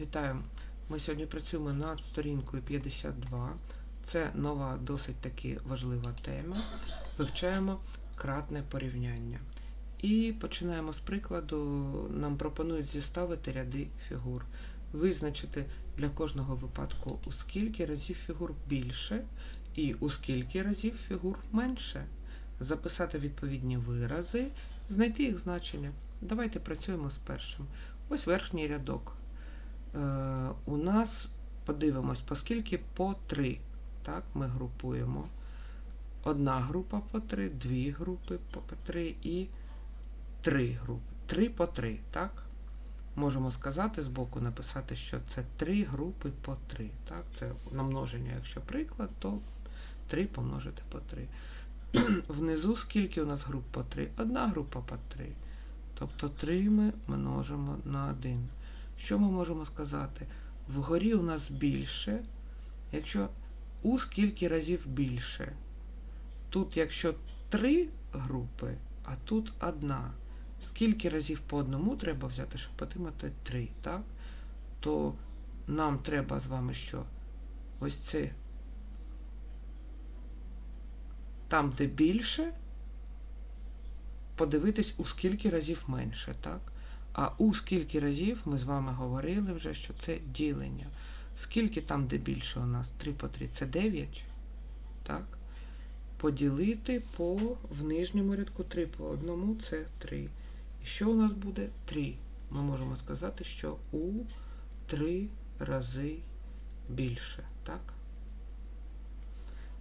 Вітаю! Ми сьогодні працюємо над сторінкою 52. Це нова, досить таки важлива тема. Вивчаємо кратне порівняння. І починаємо з прикладу. Нам пропонують зіставити ряди фігур, визначити для кожного випадку, у скільки разів фігур більше і у скільки разів фігур менше. Записати відповідні вирази, знайти їх значення. Давайте працюємо з першим. Ось верхній рядок. Е, у нас подивимось, поскільки по 3. Так, ми групуємо. Одна група по 3, дві групи по 3 і три групи. 3 по 3, так? Можемо сказати збоку написати, що це 3 групи по 3. Так? Це намноження, якщо приклад, то 3 помножити по 3. Внизу скільки у нас груп по 3? Одна група по 3. Тобто 3 ми множимо на 1. Що ми можемо сказати? Вгорі у нас більше, якщо у скільки разів більше. Тут, якщо 3 групи, а тут одна. Скільки разів по одному треба взяти, щоб отримати 3, так? То нам треба з вами що? Ось це. Там, де більше, подивитись, у скільки разів менше, так? А у скільки разів ми з вами говорили вже, що це ділення. Скільки там, де більше у нас? 3 по 3 це 9. Так? Поділити по в нижньому рядку 3 по одному це 3. І що у нас буде? 3. Ми можемо сказати, що у 3 рази більше. Так?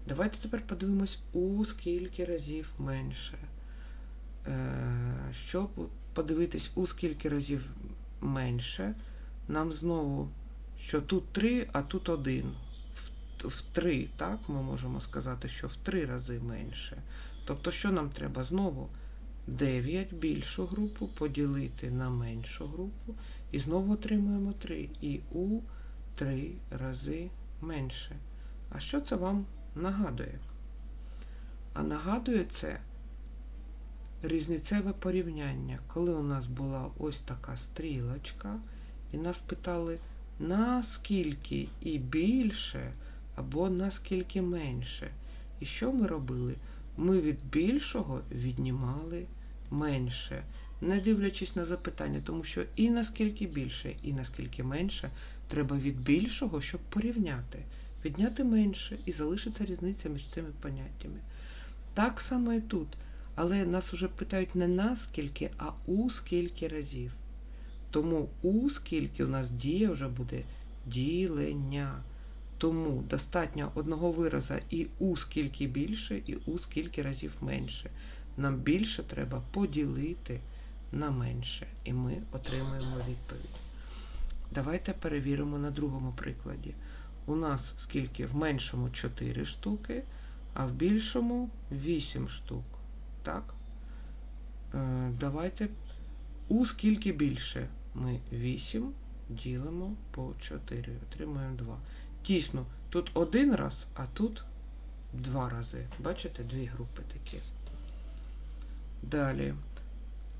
Давайте тепер подивимось, у скільки разів менше. Е, Щоб подивитись, у скільки разів менше, нам знову, що тут 3, а тут 1. В, в 3, так, ми можемо сказати, що в 3 рази менше. Тобто, що нам треба? Знову 9 більшу групу поділити на меншу групу. І знову отримуємо 3. І у 3 рази менше. А що це вам нагадує? А нагадує це різницеве порівняння, коли у нас була ось така стрілочка, і нас питали, наскільки і більше, або наскільки менше. І що ми робили? Ми від більшого віднімали менше, не дивлячись на запитання, тому що і наскільки більше, і наскільки менше, треба від більшого, щоб порівняти. Відняти менше і залишиться різниця між цими поняттями. Так само і тут. Але нас вже питають не на скільки, а у скільки разів. Тому у скільки у нас дія вже буде ділення. Тому достатньо одного вираза і у скільки більше, і у скільки разів менше. Нам більше треба поділити на менше. І ми отримаємо відповідь. Давайте перевіримо на другому прикладі. У нас скільки в меншому 4 штуки, а в більшому 8 штук. Так? Е, Давайте у скільки більше ми 8 ділимо по 4. Отримуємо 2. Дійсно, тут один раз, а тут два рази. Бачите, дві групи такі. Далі.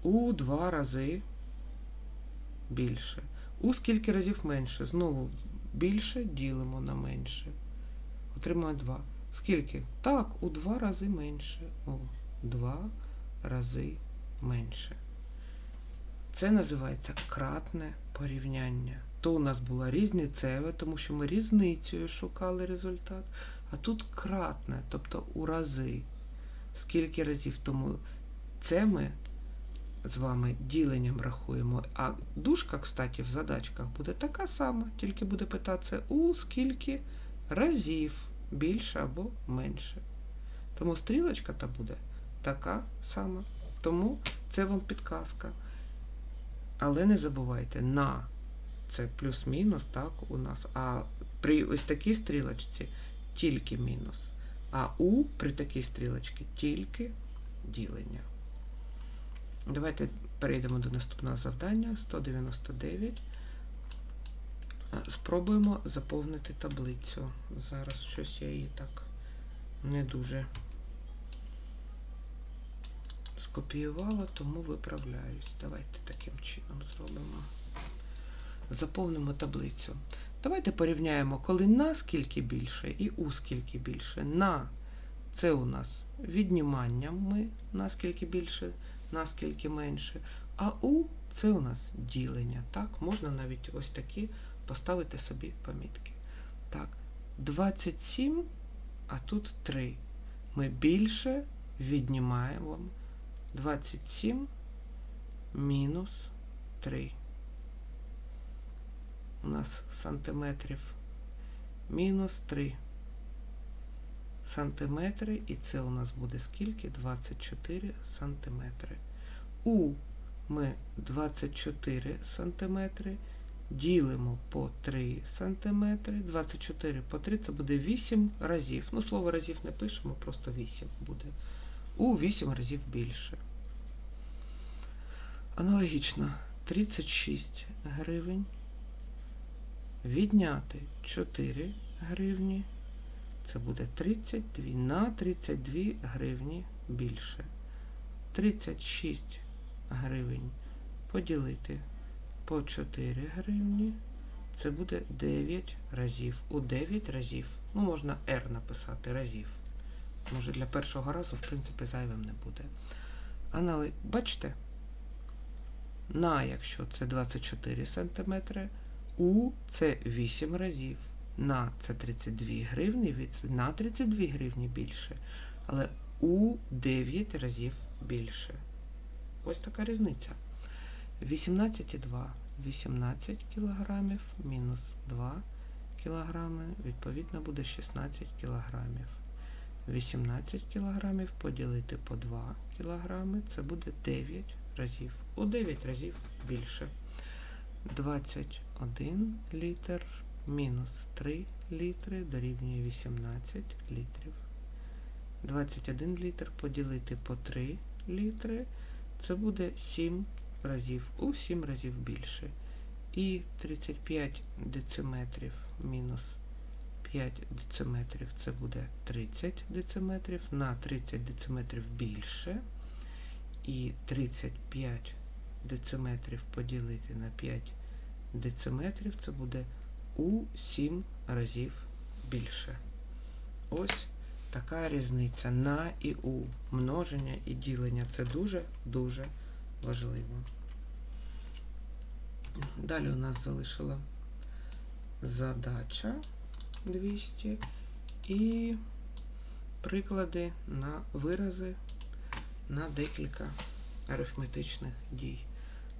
У два рази більше. У скільки разів менше? Знову більше ділимо на менше. Отримуємо 2. Скільки? Так, у два рази менше. О, два рази менше. Це називається кратне порівняння. То у нас було різницеве, тому що ми різницею шукали результат, а тут кратне, тобто у рази. Скільки разів тому це ми з вами діленням рахуємо. А дужка, кстати, в задачках буде така сама, тільки буде питатися у скільки разів більше або менше. Тому стрілочка та буде така сама. Тому це вам підказка. Але не забувайте, на це плюс-мінус, так, у нас. А при ось такій стрілочці тільки мінус. А у при такій стрілочці тільки ділення. Давайте перейдемо до наступного завдання 199. Спробуємо заповнити таблицю. Зараз щось я її так не дуже скопіювала, тому виправляюсь. Давайте таким чином зробимо. заповнимо таблицю. Давайте порівняємо, коли на скільки більше і у скільки більше. На це у нас віднімання ми наскільки більше, наскільки менше. А у це у нас ділення. Так, можна навіть ось такі поставити собі помітки. Так, 27, а тут 3. Ми більше віднімаємо 27 мінус 3. У нас сантиметрів мінус 3 сантиметри, і це у нас буде скільки? 24 сантиметри. У ми 24 сантиметри ділимо по 3 сантиметри. 24 по 3 це буде 8 разів. Ну, слово разів не пишемо, просто 8 буде. У 8 разів більше. Аналогічно 36 гривень. Відняти 4 гривні. Це буде 32 на 32 гривні більше. 36 гривень поділити по 4 гривні. Це буде 9 разів. У 9 разів. Ну, можна R написати разів. Може для першого разу, в принципі, зайвим не буде. Анали... Бачите? На, якщо це 24 см, У це 8 разів. На це 32 гривні, на 32 гривні більше, але у 9 разів більше. Ось така різниця. 18,2. 18 кілограмів мінус 2 кілограми, відповідно буде 16 кілограмів. 18 кілограмів поділити по 2 кілограми, це буде 9 разів. У 9 разів більше. 21 літр мінус 3 літри дорівнює 18 літрів. 21 літр поділити по 3 літри, це буде 7 разів, у 7 разів більше. І 35 дециметрів мінус 5 дециметрів, це буде 30 дециметрів, на 30 дециметрів більше. І 35 дециметрів поділити на 5 дециметрів, це буде у 7 разів більше. Ось така різниця на і у. Множення і ділення. Це дуже-дуже важливо. Далі у нас залишила задача 200 і приклади на вирази на декілька арифметичних дій.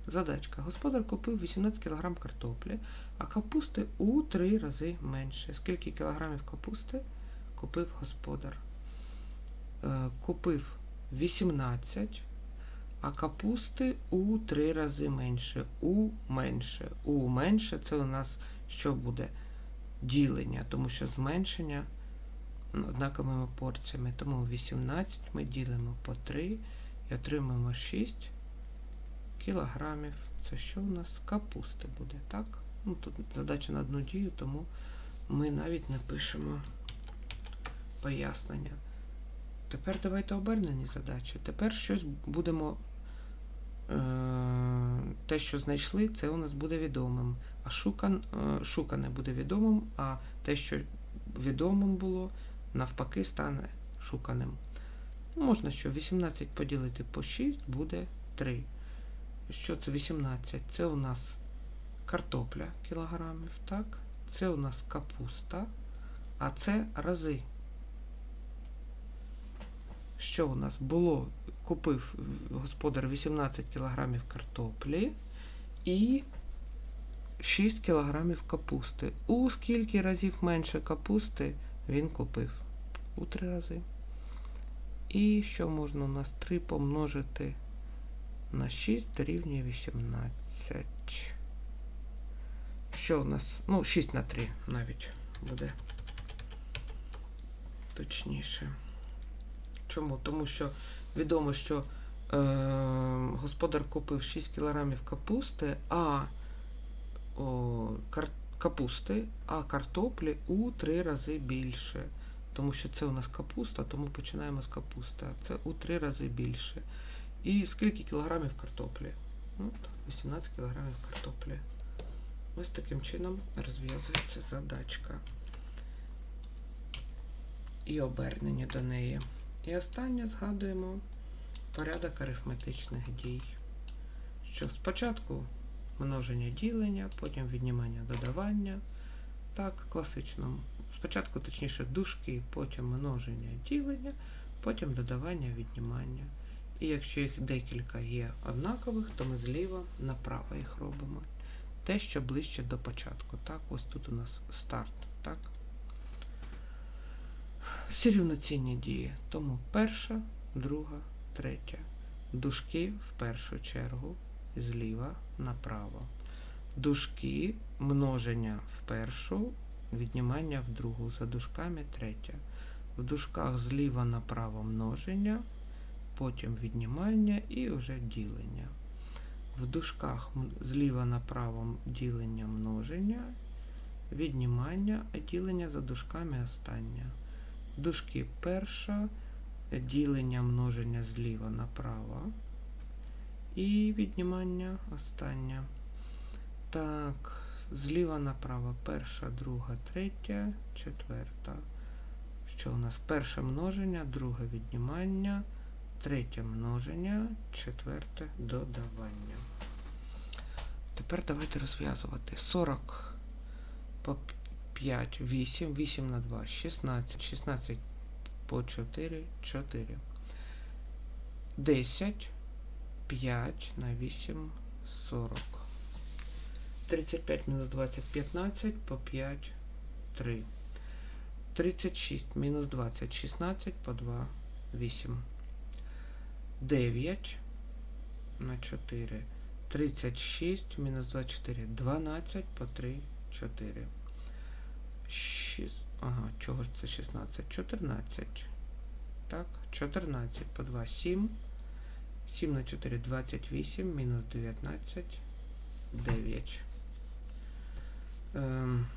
Задачка. Господар купив 18 кг картоплі, а капусти у 3 рази менше. Скільки кілограмів капусти купив господар? Е, Купив 18, а капусти у 3 рази менше. У менше. У менше це у нас що буде? Ділення, тому що зменшення однаковими порціями. Тому 18 ми ділимо по 3 і отримаємо 6 кілограмів. Це що у нас? Капусти буде, так? Ну, тут задача на одну дію, тому ми навіть не пишемо пояснення. Тепер давайте обернені задачі. Тепер щось будемо. Е, те, що знайшли, це у нас буде відомим. А шукан, е, шукане буде відомим, а те, що відомим було, навпаки, стане шуканим. Можна що 18 поділити по 6 буде 3. Що це 18? Це у нас картопля кілограмів, так? Це у нас капуста, а це рази. Що у нас було? Купив господар 18 кілограмів картоплі і 6 кілограмів капусти. У скільки разів менше капусти він купив? У 3 рази. І що можна у нас 3 помножити на 6 дорівнює 18. Що у нас? Ну, 6 на 3 навіть буде точніше. Чому? Тому що відомо, що е, господар купив 6 кілограмів капусти, а о, кар, капусти, а картоплі у 3 рази більше. Тому що це у нас капуста, тому починаємо з капусти. А це у 3 рази більше. І скільки кілограмів картоплі? От, 18 кілограмів картоплі. Ось таким чином розв'язується задачка. І обернення до неї. І останнє згадуємо порядок арифметичних дій. Що спочатку множення ділення, потім віднімання додавання. Так, класично. Спочатку, точніше, дужки, потім множення ділення, потім додавання віднімання. І якщо їх декілька є однакових, то ми зліва направо їх робимо. Те, що ближче до початку. Так, ось тут у нас старт. Так. Всі рівноцінні дії. Тому перша, друга, третя. Дужки в першу чергу зліва направо. Дужки множення в першу, віднімання в другу. За дужками третя. В дужках зліва направо множення, потім віднімання і вже ділення. В дужках зліва направо ділення множення, віднімання, а ділення за дужками останнє. Дужки перша, ділення множення зліва направо і віднімання останнє. Так, зліва направо перша, друга, третя, четверта. Що у нас? Перше множення, друге віднімання, третє множення, четверте додавання. Тепер давайте розв'язувати. 40 по 5, 8, 8 на 2, 16, 16 по 4, 4. 10, 5 на 8, 40. 35 мінус 20, 15 по 5, 3. 36 мінус 20, 16 по 2, 8. 9 на 4. 36 мінус 24, 12 по 3, 4. 6, ага, чого ж це 16? 14. Так, 14 по 2, 7. 7 на 4, 28, мінус 19, 9. Ем,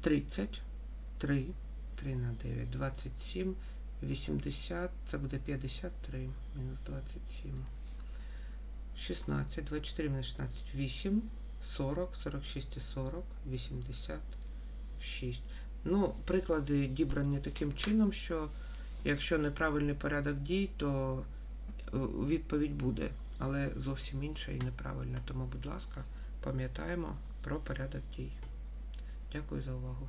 30, 3, 3 на 9, 27, 80, це буде 53, мінус 27. 16, 24 мінус 16, 8, 40, 46 і 40, 86. Ну, приклади дібрані таким чином, що якщо неправильний порядок дій, то е, відповідь буде, але зовсім інша і неправильна. Тому, будь ласка, пам'ятаємо про порядок дій. Дякую за увагу.